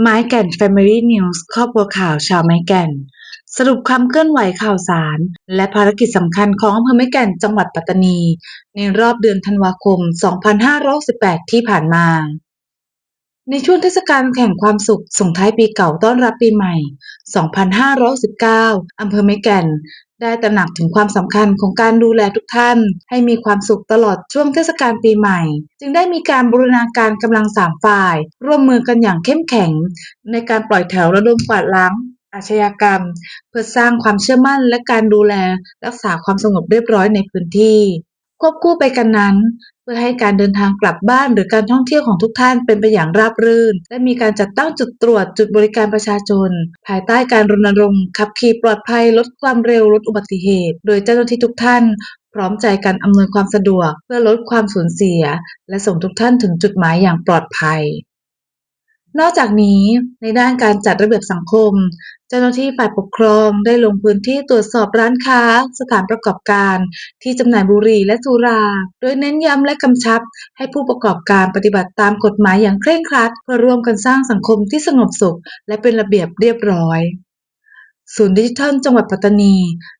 ไม้แก่น Family News ครอบครัวข่าวชาวไม้แก่น สรุปความเคลื่อนไหวข่าวสาร และภารกิจสำคัญของอำเภอไม้แก่นจังหวัดปัตตานี ในรอบเดือนธันวาคม 2568 ที่ผ่านมา ในช่วงเทศกาลแห่งความสุขส่งท้ายปีเก่าต้อนรับปีใหม่ 2519 อำเภอไม้แก่น ได้ตระหนักถึงความสำคัญของการดูแลทุกท่าน ให้มีความสุขตลอดช่วงเทศกาลปีใหม่ จึงได้มีการบูรณาการกำลังสามฝ่าย ร่วมมือกันอย่างเข้มแข็ง ในการปล่อยแถวระดมกวาดล้างอาชญากรรม เพื่อสร้างความเชื่อมั่นและการดูแลรักษาความสงบเรียบร้อยในพื้นที่ ควบคู่ไปกันนั้น พื่อให้การเดินทางกลับบ้านหรือการท่องเที่ยวของทุกท่านเป็นไปอย่างราบรื่น และมีการจัดตั้งจุดตรวจจุดบริการประชาชน ภายใต้การรณรงค์ขับขี่ปลอดภัยลดความเร็วลดอุบัติเหตุ โดยเจ้าหน้าที่ทุกท่านพร้อมใจกันอำนวยความสะดวก เพื่อลดความสูญเสีย และส่งทุกท่านถึงจุดหมายอย่างปลอดภัยนอกจากนี้ในด้านการจัดระเบียบสังคม เจ้าหน้าที่ฝ่ายปกครองได้ลงพื้นที่ตรวจสอบร้านค้า สถานประกอบการ ที่จำหน่ายบุหรี่และสุรา โดยเน้นย้ำและกำชับ ให้ผู้ประกอบการปฏิบัติตามกฎหมายอย่างเคร่งครัด เพื่อร่วมกันสร้างสังคมที่สงบสุข และเป็นระเบียบเรียบร้อย ศูนย์ดิจิทัลจังหวัดปัตตานี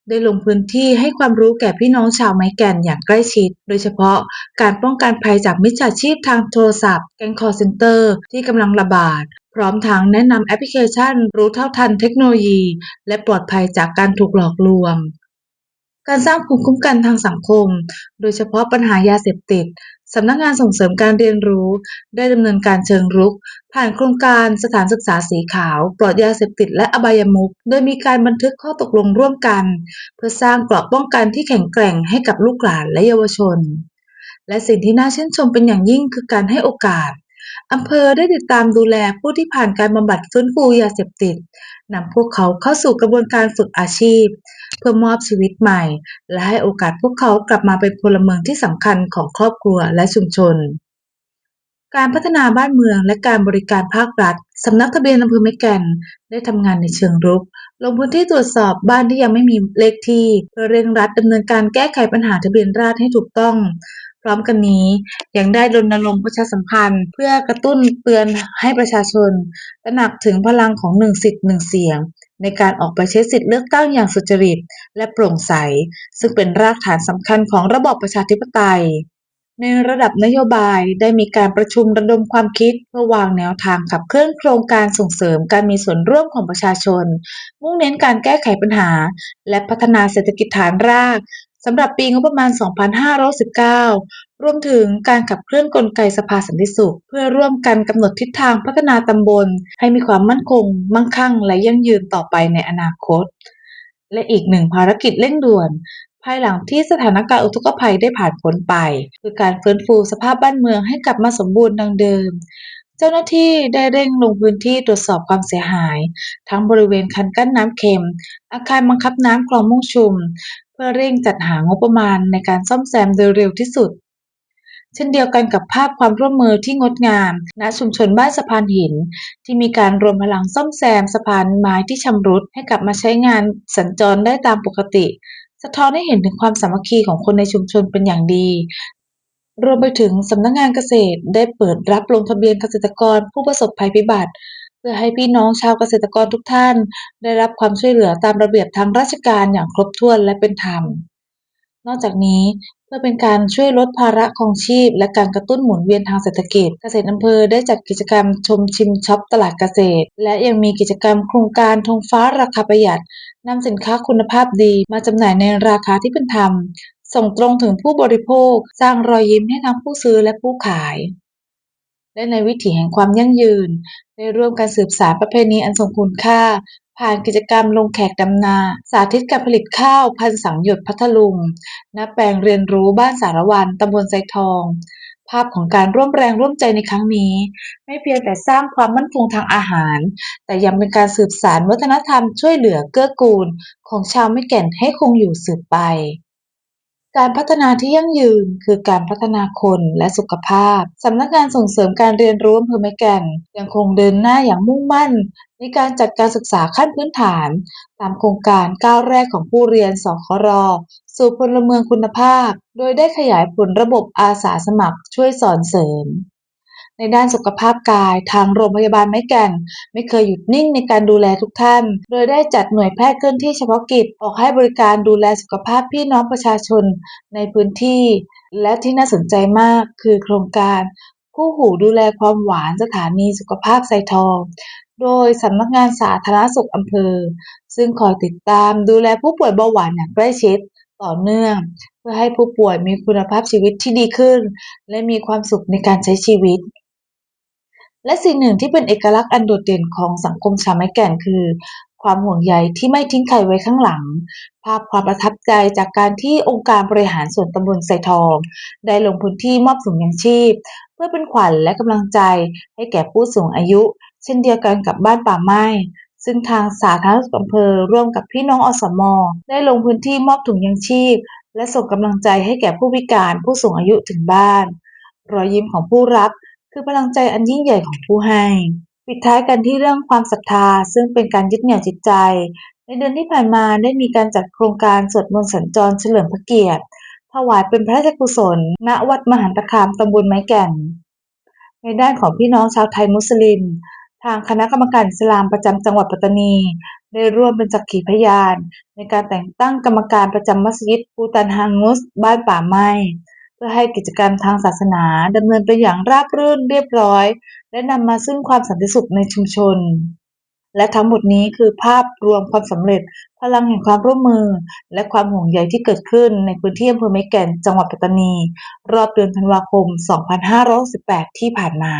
ได้ลงพื้นที่ให้ความรู้แก่พี่น้องชาวไม้แก่นอย่างใกล้ชิด โดยเฉพาะการป้องกันภัยจากมิจฉาชีพทางโทรศัพท์ แก๊งคอร์เซนเตอร์ที่กำลังระบาด พร้อมทั้งแนะนำแอปพลิเคชันรู้เท่าทันเทคโนโลยี และปลอดภัยจากการถูกหลอกลวง การสร้างภูมิคุ้มกันทางสังคม โดยเฉพาะปัญหายาเสพติดสำนักงานส่งเสริมการเรียนรู้ ได้ดำเนินการเชิงรุก ผ่านโครงการสถานศึกษาสีขาว ปลอดยาเสพติดและอบายมุขโดยมีการบันทึกข้อตกลงร่วมกัน เพื่อสร้างเกราะป้องกันที่แข็งแกร่งให้กับลูกหลานและเยาวชน และสิ่งที่น่าชื่นชมเป็นอย่างยิ่งคือการให้โอกาส อำเภอได้ติดตามดูแลผู้ที่ผ่านการบำบัดฟื้นฟูยาเสพติดนำพวกเขาเข้าสู่กระบวนการฝึกอาชีพ เพื่อมอบชีวิตใหม่ และให้โอกาสพวกเขากลับมาเป็นพลเมืองที่สำคัญของครอบครัวและชุมชน การพัฒนาบ้านเมืองและการบริการภาครัฐสำนักทะเบียนอำเภอแม่แก่นได้ทำงานในเชิงรุก ลงพื้นที่ตรวจสอบบ้านที่ยังไม่มีเลขที่เพื่อเร่งรัดดำเนินการแก้ไขปัญหาทะเบียนราษฎรให้ถูกต้อง ร้อมกันนี้ยังได้รณรงค์ประชาสัมพันธ์ เพื่อกระตุ้นเตือนให้ประชาชนตระหนักถึงพลังของหนึ่งสิทธิ์หนึ่งเสียง ในการออกไปใช้สิทธิเลือกตั้งอย่างสุจริต และโปร่งใส ซึ่งเป็นรากฐานสำคัญของระบอบประชาธิปไตยในระดับนโยบายได้มีการประชุมระดมความคิด เพื่อวางแนวทางขับเคลื่อนโครงการส่งเสริมการมีส่วนร่วมของประชาชน มุ่งเน้นการแก้ไขปัญหา และพัฒนาเศรษฐกิจฐานราก สำหรับปีงบประมาณ 2519 รวมถึงการขับเคลื่อนกลไกสภาสันติสุข เพื่อร่วมกันกำหนดทิศทางพัฒนาตำบล ให้มีความมั่นคง มั่งคั่ง และยั่งยืนต่อไปในอนาคต และอีกหนึ่งภารกิจเร่งด่วน ภายหลังที่สถานการณ์อุทกภัยได้ผ่านพ้นไป คือการฟื้นฟูสภาพบ้านเมืองให้กลับมาสมบูรณ์ดังเดิม เจ้าหน้าที่ได้เร่งลงพื้นที่ตรวจสอบความเสียหาย ทั้งบริเวณคันกั้นน้ำเค็ม อาคารบังคับน้ำคลองมุ่งชุม เพื่อเร่งจัดหางบประมาณในการซ่อมแซมโดยเร็วที่สุด เช่นเดียวกันกับภาพความร่วมมือที่งดงามณชุมชนบ้านสะพานหิน ที่มีการรวมพลังซ่อมแซมสะพานไม้ที่ชำรุดให้กลับมาใช้งานสัญจรได้ตามปกติ สะท้อนให้เห็นถึงความสามัคคีของคนในชุมชนเป็นอย่างดี รวมไปถึงสำนักงานเกษตรได้เปิดรับลงทะเบียนเกษตรกรผู้ประสบภัยพิบัติ เพื่อให้พี่น้องชาวเกษตรกรทุกท่าน ได้รับความช่วยเหลือตามระเบียบทางราชการอย่างครบถ้วนและเป็นธรรม นอกจากนี้เพื่อเป็นการช่วยลดภาระครองชีพ และการกระตุ้นหมุนเวียนทางเศรษฐกิจ เกษตรอำเภอได้จัดกิจกรรมชมชิมช็อปตลาดเกษตร และยังมีกิจกรรมโครงการธงฟ้าราคาประหยัดนำสินค้าคุณภาพดีมาจำหน่ายในราคาที่เป็นธรรม ส่งตรงถึงผู้บริโภค สร้างรอยยิ้มให้ทั้งผู้ซื้อและผู้ขาย และในวิถีแห่งความยั่งยืน ได้ร่วมกันสืบสานประเพณีอันทรงคุณค่า ผ่านกิจกรรมลงแขกดำนา สาธิตการผลิตข้าวพันสังหยดพัทลุงณแปลงเรียนรู้บ้านสารวันตำบลไซทอง ภาพของการร่วมแรงร่วมใจในครั้งนี้ ไม่เพียงแต่สร้างความมั่นคงทางอาหาร แต่ยังเป็นการสืบสานวัฒนธรรมช่วยเหลือเกื้อกูล ของชาวแม่แก่นให้คงอยู่สืบไป การพัฒนาที่ยั่งยืน คือการพัฒนาคนและสุขภาพ สำนักงานส่งเสริมการเรียนรู้อำเภอแม่แก่นยังคงเดินหน้าอย่างมุ่งมั่น ในการจัดการศึกษาขั้นพื้นฐาน ตามโครงการก้าวแรกของผู้เรียนสครสู่พลเมืองคุณภาพ โดยได้ขยายผลระบบอาสาสมัครช่วยสอนเสริม ในด้านสุขภาพกาย ทางโรงพยาบาลไม้แก่น ไม่เคยหยุดนิ่งในการดูแลทุกท่าน โดยได้จัดหน่วยแพทย์เคลื่อนที่เฉพาะกิจ ออกให้บริการดูแลสุขภาพพี่น้องประชาชนในพื้นที่ และที่น่าสนใจมากคือโครงการ คู่หูดูแลความหวานสถานีสุขภาพไซทอง โดยสำนักงานสาธารณสุขอำเภอ ซึ่งคอยติดตามดูแลผู้ป่วยเบาหวานอย่างใกล้ชิดต่อเนื่อง เพื่อให้ผู้ป่วยมีคุณภาพชีวิตที่ดีขึ้น และมีความสุขในการใช้ชีวิต และสิ่งหนึ่งที่เป็นเอกลักษณ์อันโดดเด่นของสังคมชาวไม้แก่นคือ ความห่วงใยที่ไม่ทิ้งใครไว้ข้างหลัง ภาพความประทับใจจากการที่องค์การบริหารส่วนตำบลไซทอง ได้ลงพื้นที่มอบถุงยางชีพ เพื่อเป็นขวัญและกำลังใจให้แก่ผู้สูงอายุ เช่นเดียวกันกับบ้านป่าไม้ซึ่งทางสาธารณสุขอำเภอร่วมกับพี่น้องอสมอได้ลงพื้นที่มอบถุงยางชีพ และส่งกำลังใจให้แก่ผู้พิการผู้สูงอายุถึงบ้าน รอยยิ้มของผู้รับ คือพลังใจอันยิ่งใหญ่ของผู้ให้ ปิดท้ายกันที่เรื่องความศรัทธา ซึ่งเป็นการยึดเหนี่ยวจิตใจ ในเดือนที่ผ่านมาได้มีการจัดโครงการสวดมนต์สัญจรเฉลิมพระเกียรติถวายเป็นพระราชกุศล ณวัดมหันตคามตำบลไม้แก่น ในด้านของพี่น้องชาวไทยมุสลิม ทางคณะกรรมการอิสลามประจำจังหวัดปัตตานี ได้ร่วมเป็นสักขีพยาน ในการแต่งตั้งกรรมการประจำมัสยิดปูตันฮา ngu สบ้านป่าไม้ เพื่อให้กิจกรรมทางศาสนาดำเนินไปอย่างราบรื่นเรียบร้อย และนำมาซึ่งความสันติสุขในชุมชน และทั้งหมดนี้คือภาพรวมความสำเร็จ พลังแห่งความร่วมมือ และความห่วงใยที่เกิดขึ้นในพื้นที่อำเภอไม้แก่นจังหวัดปัตตานี รอบเดือนธันวาคม 2568 ที่ผ่านมา